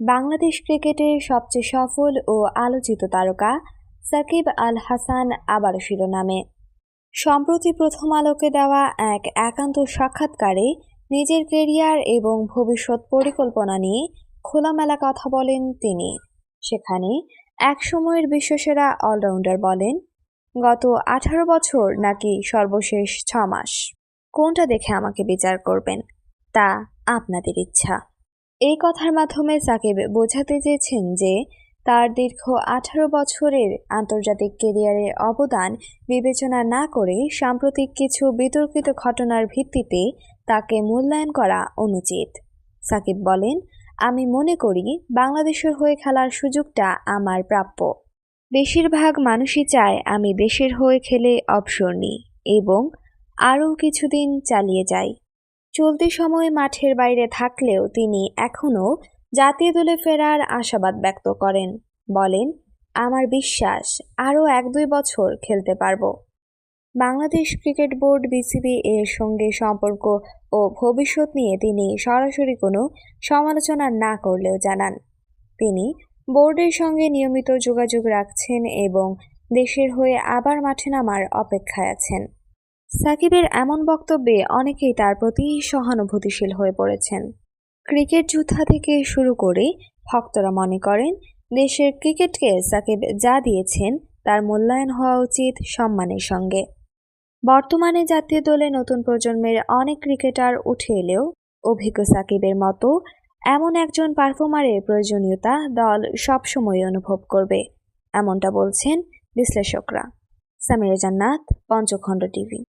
বাংলাদেশ ক্রিকেটের সবচেয়ে সফল ও আলোচিত তারকা সাকিব আল হাসান আবারও শিরোনামে। সম্প্রতি প্রথম আলোকে দেওয়া এক একান্ত সাক্ষাৎকারে নিজের কেরিয়ার এবং ভবিষ্যৎ পরিকল্পনা নিয়ে খোলামেলা কথা বলেন তিনি। সেখানে এক সময়ের বিশ্বসেরা অলরাউন্ডার বলেন, গত আঠারো বছর নাকি সর্বশেষ ছ মাস। কোনটা দেখে আমাকে বিচার করবেন? তা আপনাদের ইচ্ছা। এই কথার মাধ্যমে সাকিব বোঝাতে চেয়েছেন যে তার দীর্ঘ আঠারো বছরের আন্তর্জাতিক কেরিয়ারের অবদান বিবেচনা না করে সাম্প্রতিক কিছু বিতর্কিত ঘটনার ভিত্তিতে তাকে মূল্যায়ন করা অনুচিত। সাকিব বলেন, আমি মনে করি বাংলাদেশের হয়ে খেলার সুযোগটা আমার প্রাপ্য। বেশিরভাগ মানুষই চায় আমি দেশের হয়ে খেলে অবসর নিই এবং আরও কিছুদিন চালিয়ে যাই। চলতি সময়ে মাঠের বাইরে থাকলেও তিনি এখনও জাতীয় দলে ফেরার আশাবাদ ব্যক্ত করেন। বলেন, আমার বিশ্বাস, আরও এক দুই বছর খেলতে পারব। বাংলাদেশ ক্রিকেট বোর্ড বিসিবি এর সঙ্গে সম্পর্ক ও ভবিষ্যৎ নিয়ে তিনি সরাসরি কোনো সমালোচনা না করলেও জানান। তিনি বোর্ডের সঙ্গে নিয়মিত যোগাযোগ রাখছেন এবং দেশের হয়ে আবার মাঠে নামার অপেক্ষায় আছেন। সাকিবের এমন বক্তব্যে অনেকেই তার প্রতি সহানুভূতিশীল হয়ে পড়েছেন। ক্রিকেট যুদ্ধা থেকে শুরু করে ভক্তরা মনে করেন, দেশের ক্রিকেটকে সাকিব যা দিয়েছেন তার মূল্যায়ন হওয়া উচিত সম্মানের সঙ্গে। বর্তমানে জাতীয় দলে নতুন প্রজন্মের অনেক ক্রিকেটার উঠে এলেও অভিজ্ঞ সাকিবের মতো এমন একজন পারফর্মারের প্রয়োজনীয়তা দল সবসময় অনুভব করবে, এমনটা বলছেন বিশ্লেষকরা। সামিরা জান্নাত, পঞ্চখণ্ড টিভি।